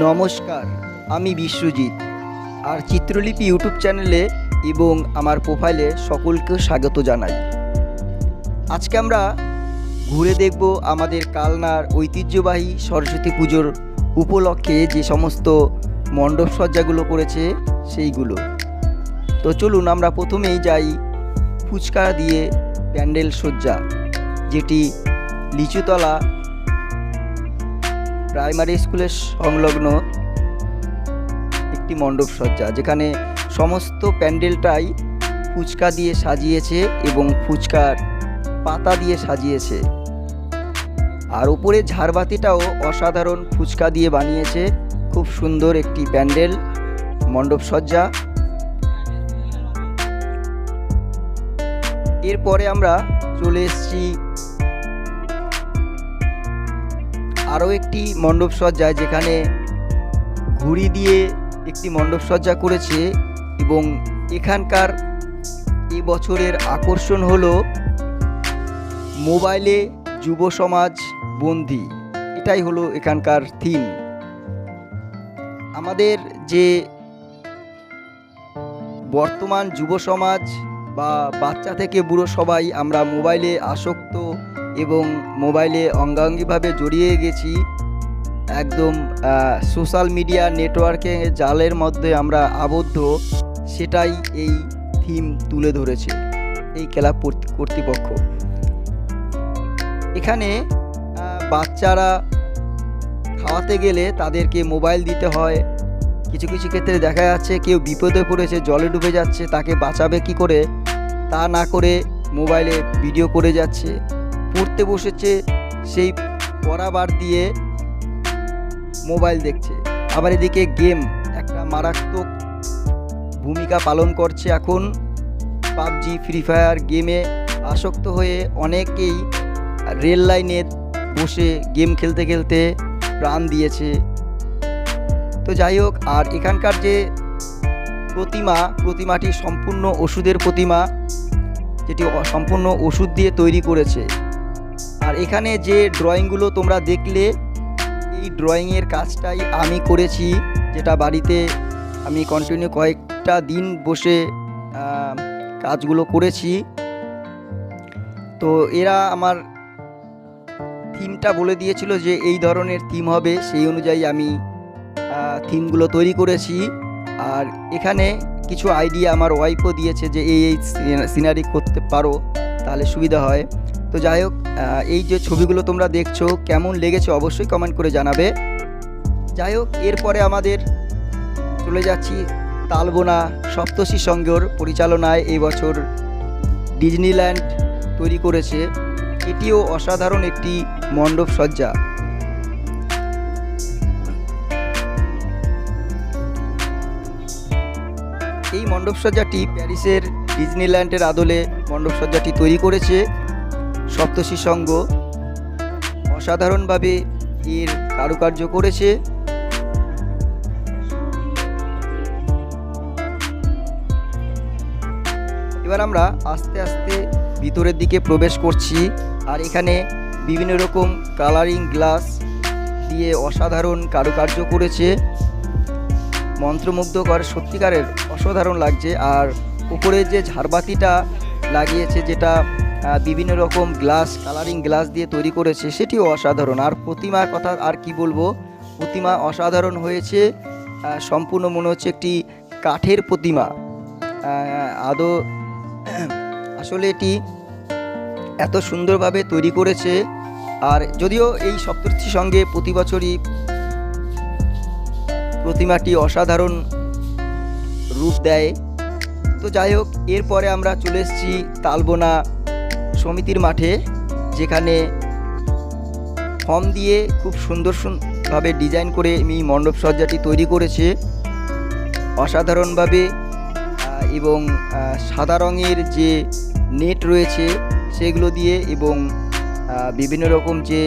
নমস্কার, আমি বিশ্বজিৎ। আর চিত্রলিপি ইউটিউব চ্যানেলে এবং আমার প্রোফাইলে সকলকে স্বাগত জানাই। আজকে আমরা ঘুরে দেখব আমাদের কালনার ঐতিহ্যবাহী সরস্বতী পুজোর উপলক্ষে যে সমস্ত মণ্ডপ সজ্জাগুলো করেছে সেইগুলো। তো চলুন আমরা প্রথমেই যাই ফুচকা দিয়ে প্যান্ডেল সজ্জা, যেটি লিচুতলা প্রাইমারি স্কুলের সংলগ্ন একটি মণ্ডপ সজ্জা, যেখানে সমস্ত প্যান্ডেলটাই ফুচকা দিয়ে সাজিয়েছে এবং ফুচকার পাতা দিয়ে সাজিয়েছে। আর উপরে ঝাড়বাতিটাও অসাধারণ ফুচকা দিয়ে বানিয়েছে। খুব সুন্দর একটি প্যান্ডেল, মণ্ডপ সজ্জা। এরপরে আমরা চলে এসেছি আরও একটি মণ্ডপ সজ্জায় যেখানে ঘুড়ি দিয়ে একটি মণ্ডপ সজ্জা করেছে এবং এখানকার এই বছরের আকর্ষণ হলো মোবাইলে যুব সমাজ বন্দি। এটাই হলো এখানকার থিম আমাদের যে বর্তমান যুব সমাজ বা বাচ্চা থেকে বুড়ো সবাই আমরা মোবাইলে আসক্ত এবং মোবাইলে অঙ্গাঙ্গিভাবে জড়িয়ে গেছি। একদম সোশ্যাল মিডিয়া নেটওয়ার্কে জালের মধ্যে আমরা আবদ্ধ, সেটাই এই থিম তুলে ধরেছে এই ক্লাব কর্তৃ- কর্তৃপক্ষ। এখানে বাচ্চারা খাওয়াতে গেলে তাদেরকে মোবাইল দিতে হয়। কিছু কিছু ক্ষেত্রে দেখা যাচ্ছে কেউ বিপদে পড়েছে, জলে ডুবে যাচ্ছে, তাকে বাঁচাবে কি করে? তা না করে মোবাইলে ভিডিও করে যাচ্ছে। পড়তে বসেছে, সেই পড়া বাদ দিয়ে মোবাইল দেখছে। আবার এদিকে গেম, একটা মারাত্মক ভূমিকা পালন করছে এখন পাবজি, ফ্রি ফায়ার গেমে। আসক্ত হয়ে অনেকেই রেল লাইনে বসে গেম খেলতে খেলতে প্রাণ দিয়েছে। তো যাই হোক, আর এখানকার যে প্রতিমা, প্রতিমাটি সম্পূর্ণ ওষুধের প্রতিমা, যেটি সম্পূর্ণ ওষুধ দিয়ে তৈরি করেছে। আর এখানে যে ড্রয়িংগুলো তোমরা দেখলে, এই ড্রয়িংয়ের কাজটাই আমি করেছি, যেটা বাড়িতে আমি কন্টিনিউ কয়েকটা দিন বসে কাজগুলো করেছি। তো এরা আমার থিমটা বলে দিয়েছিল যে এই ধরনের থিম হবে, সেই অনুযায়ী আমি থিমগুলো তৈরি করেছি। আর এখানে কিছু আইডিয়া আমার ওয়াইফও দিয়েছে যে এই এই সিনারি করতে পারো, তাহলে সুবিধা হয়। তো যাই হোক এই যে ছবিগুলো তোমরা দেখছ, কেমন লেগেছে অবশ্যই কমেন্ট করে জানাবে। যাই হোক, এরপরে আমাদের চলে যাচ্ছি তালবোনা সপ্তশী সংঘর পরিচালনায় এই বছর ডিজনিল্যান্ড তৈরি করেছে। এটিও অসাধারণ একটি মণ্ডপ সজ্জা। এই মণ্ডপসজ্জাটি প্যারিসের ডিজনিল্যান্ডের আদলে মণ্ডপসজ্জাটি তৈরি করেছে। সপ্তশী সঙ্গ অসাধারণভাবে এর কারুকার্য করেছে। এবার আমরা আস্তে আস্তে ভিতরের দিকে প্রবেশ করছি আর এখানে বিভিন্ন রকম কালারিং গ্লাস দিয়ে অসাধারণ কারুকার্য করেছে। মন্ত্রমুগ্ধকর, সত্যিকারের অসাধারণ লাগছে আর উপরে যে ঝাড়বাতিটা লাগিয়েছে যেটা বিভিন্ন রকম গ্লাস কালারিং গ্লাস দিয়ে তৈরি করেছে, সেটিও অসাধারণ। আর প্রতিমার কথা আর কি বলব? প্রতিমা অসাধারণ হয়েছে সম্পূর্ণ মনে হচ্ছে একটি কাঠের প্রতিমা। আদৌ, আসলে এটি এত সুন্দরভাবে তৈরি করেছে, আর যদিও এই সপ্তর্থীর সঙ্গে প্রতি বছরই প্রতিমাটি অসাধারণ রূপ দেয়। তো যাই হোক, এরপরে আমরা চলে এসেছি তালবোনা সমিতির মাঠে যেখানে ফর্ম দিয়ে খুব সুন্দর সুন্দরভাবে ডিজাইন করে এই মণ্ডপ সজ্জাটি তৈরি করেছে। অসাধারণভাবে এবং সাদা রঙের যে নেট রয়েছে সেগুলো দিয়ে এবং বিভিন্ন রকম যে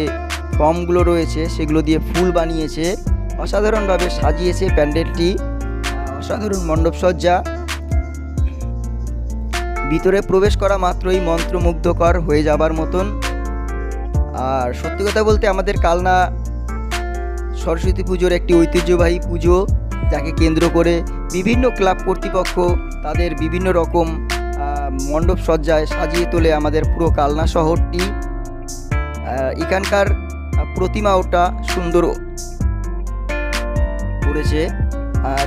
ফর্মগুলো রয়েছে সেগুলো দিয়ে ফুল বানিয়েছে। অসাধারণভাবে সাজিয়েছে প্যান্ডেলটি। অসাধারণ মণ্ডপ সজ্জা। ভিতরে প্রবেশ করা মাত্রই মন্ত্রমুগ্ধকর হয়ে যাবার মতন। আর সত্যি কথা বলতে আমাদের কালনা সরস্বতী পুজোর একটি ঐতিহ্যবাহী পুজো, যাকে কেন্দ্র করে বিভিন্ন ক্লাব কর্তৃপক্ষ তাদের বিভিন্ন রকম মণ্ডপ সজ্জায় সাজিয়ে তোলে আমাদের পুরো কালনা শহরটি। এখানকার প্রতিমা ওটা সুন্দর করেছে।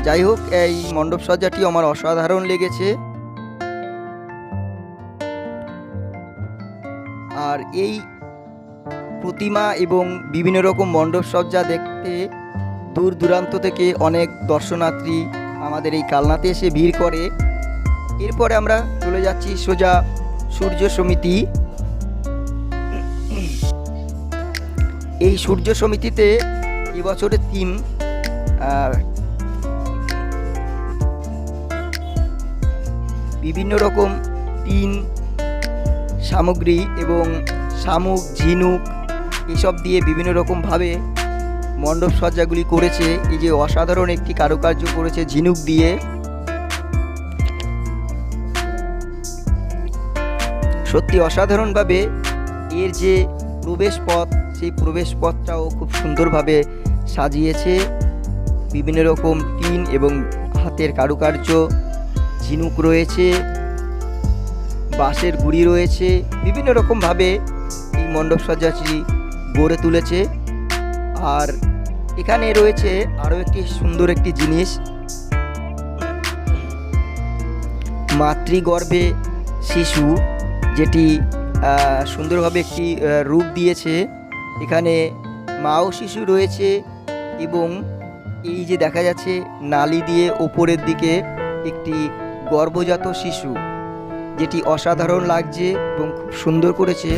যাই হোক, এই মণ্ডপ সজ্জাটি আমার অসাধারণ লেগেছে। আর এই প্রতিমা এবং বিভিন্ন রকম মণ্ডপ সজ্জা দেখতে দূর দূরান্ত থেকে অনেক দর্শনার্থী আমাদের এই কালনাতে এসে ভিড় করে। এরপরে আমরা চলে যাচ্ছি সোজা সূর্য সমিতি। এই সূর্য সমিতিতে এবছরের থিম বিভিন্ন রকম টিন সামগ্রী এবং শামুক, ঝিনুক এসব দিয়ে বিভিন্ন রকমভাবে মণ্ডপ সজ্জাগুলি করেছে। এই যে অসাধারণ একটি কারুকার্য করেছে ঝিনুক দিয়ে। সত্যি অসাধারণভাবে এর যে প্রবেশ পথ সেই প্রবেশ পথটাও খুব সুন্দরভাবে সাজিয়েছে। বিভিন্ন রকম টিন এবং হাতের কারুকার্য, ঝিনুক রয়েছে। বাঁশের গুড়ি রয়েছে। বিভিন্ন রকমভাবে এই মণ্ডপ সজ্জাটি গড়ে তুলেছে। আর এখানে রয়েছে আরও একটি সুন্দর একটি জিনিস। মাতৃগর্ভে শিশু, যেটি সুন্দরভাবে একটি রূপ দিয়েছে। এখানে মা ও শিশু রয়েছে এবং এই যে দেখা যাচ্ছে, নালি দিয়ে ওপরের দিকে একটি গর্ভজাত শিশু। যেটি অসাধারণ লাগছে এবং খুব সুন্দর করেছে।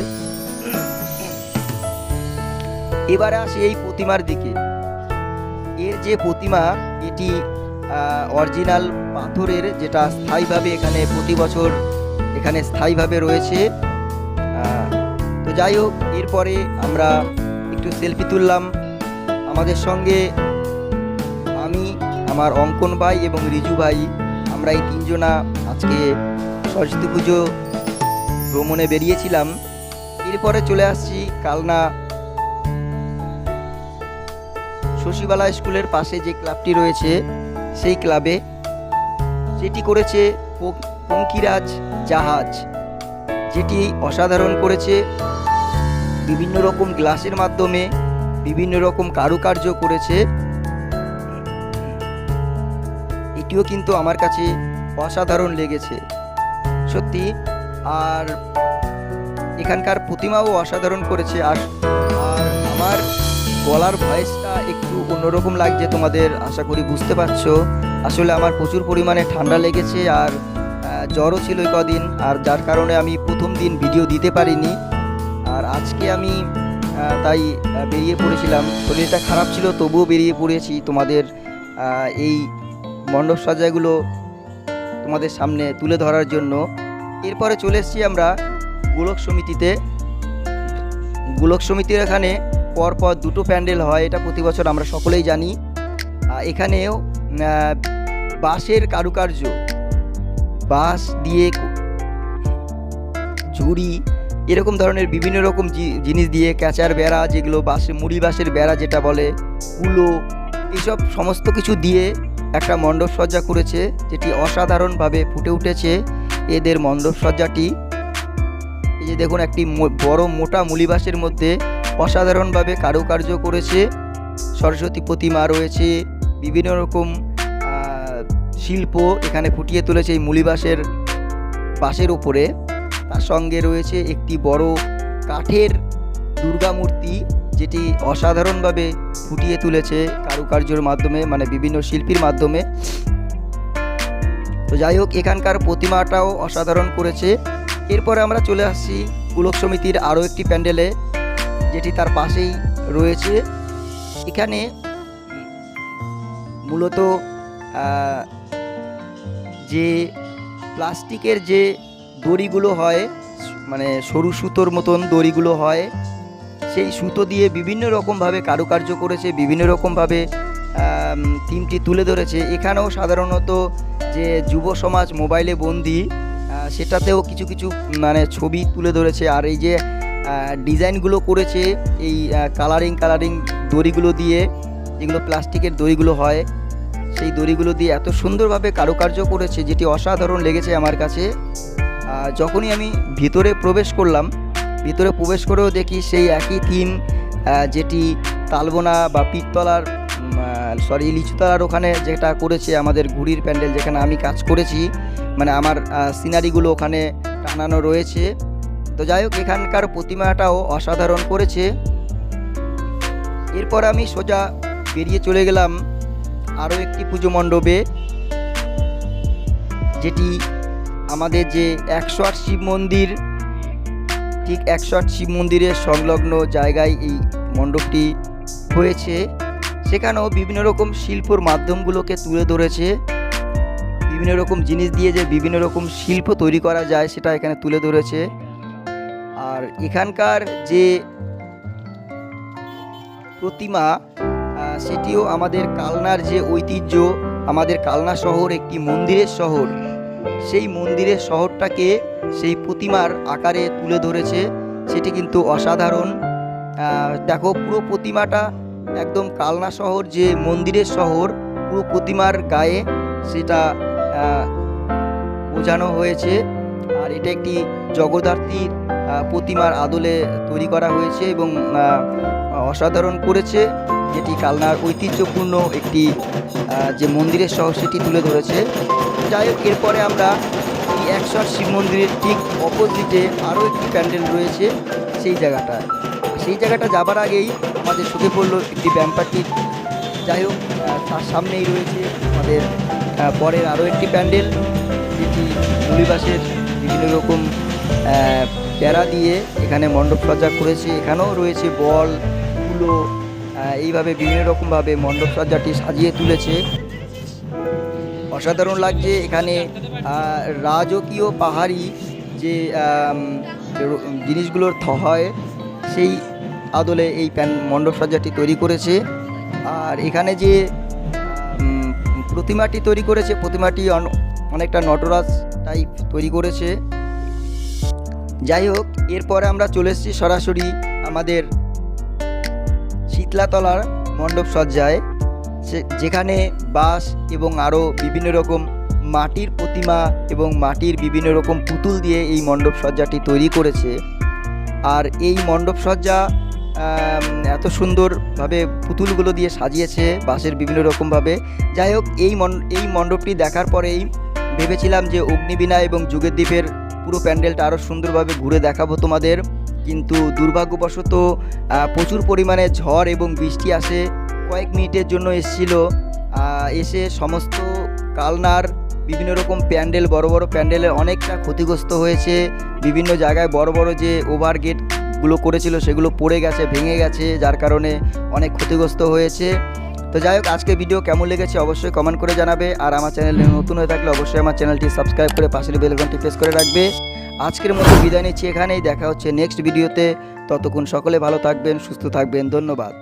এবারে আসি এই প্রতিমার দিকে। এর যে প্রতিমা, এটি অরিজিনাল পাথরের, যেটা স্থায়ীভাবে এখানে প্রতি বছর এখানে স্থায়ীভাবে রয়েছে। তো যাই হোক, এরপরে আমরা একটু সেলফি তুললাম। আমাদের সঙ্গে আমি, আমার অঙ্কন ভাই এবং রিজু ভাই, আমরা এই তিনজনা আজকে সরস্বতী পুজো ভ্রমণে বেরিয়েছিলাম। এরপরে চলে আসছি কালনা শশীবালা স্কুলের পাশে যে ক্লাবটি রয়েছে, সেই ক্লাবে। যেটি করেছে পঙ্কিরাজ জাহাজ। যেটি অসাধারণ করেছে। বিভিন্ন রকম গ্লাসের মাধ্যমে বিভিন্ন রকম কারুকার্য করেছে। এটিও কিন্তু আমার কাছে অসাধারণ লেগেছে। সত্যি। আর এখানকার প্রতিমাও অসাধারণ করেছে। আর আর আমার গলার ভয়েসটা একটু অন্যরকম লাগছে তোমাদের, আশা করি বুঝতে পারছ। আসলে আমার প্রচুর পরিমাণে ঠান্ডা লেগেছে আর জ্বরও ছিল কদিন, আর যার কারণে আমি প্রথম দিন ভিডিও দিতে পারিনি। আর আজকে আমি তাই বেরিয়ে পড়েছিলাম। শরীরটা খারাপ ছিল, তবুও বেরিয়ে পড়েছি তোমাদের এই মণ্ডপ সাজাগুলো তোমাদের সামনে তুলে ধরার জন্য। এরপরে চলে এসেছি আমরা গোলক সমিতিতে। গোলক সমিতির এখানে পরপর দুটো প্যান্ডেল হয়, এটা প্রতি বছর আমরা সকলেই জানি। এখানেও বাঁশের কারুকার্য। বাঁশ দিয়ে ঝুড়ি, এরকম ধরনের বিভিন্ন রকম জিনিস দিয়ে ক্যাচার বেড়া, যেগুলো বাঁশে, মুড়ি বাঁশের বেড়া যেটা বলে কুলো এইসব সমস্ত কিছু দিয়ে একটা মণ্ডপ সজ্জা করেছে যেটি অসাধারণভাবে ফুটে উঠেছে। এদের মণ্ডপ সজ্জাটি এই যে দেখুন, একটি বড় মোটা মুলিবাসের মধ্যে অসাধারণভাবে কারুকার্য করেছে। সরস্বতী প্রতিমা রয়েছে, বিভিন্ন রকম শিল্প এখানে ফুটিয়ে তুলেছে এই মুলিবাসের বাঁশের উপরে। তার সঙ্গে রয়েছে একটি বড় কাঠের দুর্গা মূর্তি। যেটি অসাধারণভাবে ফুটিয়ে তুলেছে কারুকার্যর মাধ্যমে মানে বিভিন্ন শিল্পীর মাধ্যমে। তো যাই হোক, এখানকার প্রতিমাটাও অসাধারণ করেছে। এরপরে আমরা চলে আসছি পুলক সমিতির আরও একটি প্যান্ডেলে, যেটি তার পাশেই রয়েছে। এখানে মূলত যে প্লাস্টিকের যে দড়িগুলো হয় মানে সরু সুতোর মতন দড়িগুলো হয় সেই সুতো দিয়ে বিভিন্ন রকমভাবে কারুকার্য করেছে, বিভিন্ন রকমভাবে থিমটি তুলে ধরেছে। এখানেও সাধারণত যে যুব সমাজ মোবাইলে বন্দি সেটাতেও কিছু কিছু মানে ছবি তুলে ধরেছে। আর এই যে ডিজাইনগুলো করেছে, এই কালারিং কালারিং দড়িগুলো দিয়ে, যেগুলো প্লাস্টিকের দড়িগুলো হয়, সেই দড়িগুলো দিয়ে এত সুন্দরভাবে কারুকার্য করেছে, যেটি অসাধারণ লেগেছে আমার কাছে। যখনই আমি ভিতরে প্রবেশ করলাম ভিতরে প্রবেশ করেও দেখি সেই একই থিম যেটি তালবোনা বা পিততলার সরি লিচুতলার ওখানে যেটা করেছে আমাদের ঘুড়ির প্যান্ডেল যেখানে আমি কাজ করেছি। মানে আমার সিনারিগুলো ওখানে টানানো রয়েছে। তো যাই হোক, এখানকার প্রতিমাটাও অসাধারণ করেছে। এরপর আমি সোজা বেরিয়ে চলে গেলাম আরও একটি পুজো মণ্ডপে, যেটি আমাদের যে একশো আট শিব মন্দির ঠিক একশো আট শিব মন্দিরের সংলগ্ন জায়গায় এই মণ্ডপটি হয়েছে। সেখানেও বিভিন্ন রকম শিল্পর মাধ্যমগুলোকে তুলে ধরেছে। বিভিন্ন রকম জিনিস দিয়ে যে বিভিন্ন রকম শিল্প তৈরি করা যায় সেটা এখানে তুলে ধরেছে। আর এখানকার যে প্রতিমা সেটিও আমাদের কালনার যে ঐতিহ্য, আমাদের কালনা শহর একটি মন্দিরের শহর। সেই মন্দিরের শহরটাকে সেই প্রতিমার আকারে তুলে ধরেছে, সেটি কিন্তু অসাধারণ। দেখো, পুরো প্রতিমাটা একদম কালনা শহর, যে মন্দিরের শহর, পুরো প্রতিমার গায়ে সেটা বোঝানো হয়েছে। আর এটা একটি জগদ্ধাত্রীর প্রতিমার আদলে তৈরি করা হয়েছে এবং অসাধারণ করেছে। যেটি কালনার ঐতিহ্যপূর্ণ একটি যে মন্দিরের শহর, সেটি তুলে ধরেছে। যাই হোক, এরপরে আমরা একশো শিব মন্দিরের ঠিক অপোজিটে আরও একটি প্যান্ডেল রয়েছে সেই জায়গাটা সেই জায়গাটা যাবার আগেই আমাদের চোখে পড়ল একটি ব্যায়াম পার্টি যাই হোক তার সামনেই রয়েছে আমাদের পরের আরও একটি প্যান্ডেল যেটি মুলিবাসের বিভিন্ন রকম প্যারা দিয়ে এখানে মণ্ডপ সজ্জা করেছে। এখানেও রয়েছে বল আহ, এইভাবে বিভিন্ন রকমভাবে মণ্ডপ সজ্জাটি সাজিয়ে তুলেছে। অসাধারণ লাগছে এখানে রাজকীয় পাহাড়ি যে জিনিসগুলোর হয় সেই আদলে এই প্যান, মণ্ডপ সজ্জাটি তৈরি করেছে। আর এখানে যে প্রতিমাটি তৈরি করেছে, প্রতিমাটি অন- অনেকটা নটরাজ টাইপ তৈরি করেছে। যাই হোক এরপরে আমরা চলে এসেছি সরাসরি আমাদের শীতলাতলার মণ্ডপ সজ্জায় যেখানে বাঁশ এবং আরও বিভিন্ন রকম মাটির প্রতিমা এবং মাটির বিভিন্ন রকম পুতুল দিয়ে এই মণ্ডপ সজ্জাটি তৈরি করেছে। আর এই মণ্ডপ সজ্জা এত সুন্দরভাবে পুতুলগুলো দিয়ে সাজিয়েছে বাঁশের বিভিন্ন রকমভাবে। যাই হোক, এই এই মণ্ডপটি দেখার পরেই ভেবেছিলাম যে অগ্নিবীণা এবং যুগের দ্বীপের পুরো প্যান্ডেলটা আরও সুন্দরভাবে ঘুরে দেখাবো তোমাদের। কিন্তু দুর্ভাগ্যবশত প্রচুর পরিমাণে ঝড় এবং বৃষ্টি আসে। কয়েক মিনিটের জন্য এসেছিল। এসে সমস্ত কালনার বিভিন্ন রকম প্যান্ডেল, বড় বড় প্যান্ডেলের অনেকটা ক্ষতিগ্রস্ত হয়েছে। বিভিন্ন জায়গায় বড় বড় যে ওভার গেটগুলো করেছিল সেগুলো পড়ে গেছে, ভেঙে গেছে, যার কারণে অনেক ক্ষতিগ্রস্ত হয়েছে। তো যাই হোক আজকে ভিডিও কেমন লেগেছে অবশ্যই কমেন্ট করে জানাবে। আর আমার চ্যানেলে নতুন হয়ে থাকলে অবশ্যই আমার চ্যানেলটি সাবস্ক্রাইব করে পাশের বেলঘন্টি প্রেস করে রাখবে। আজকের মতো বিদায় নিচ্ছি এখানেই, দেখা হচ্ছে নেক্সট ভিডিওতে ততক্ষণ সকলে ভালো থাকবেন, সুস্থ থাকবেন, ধন্যবাদ।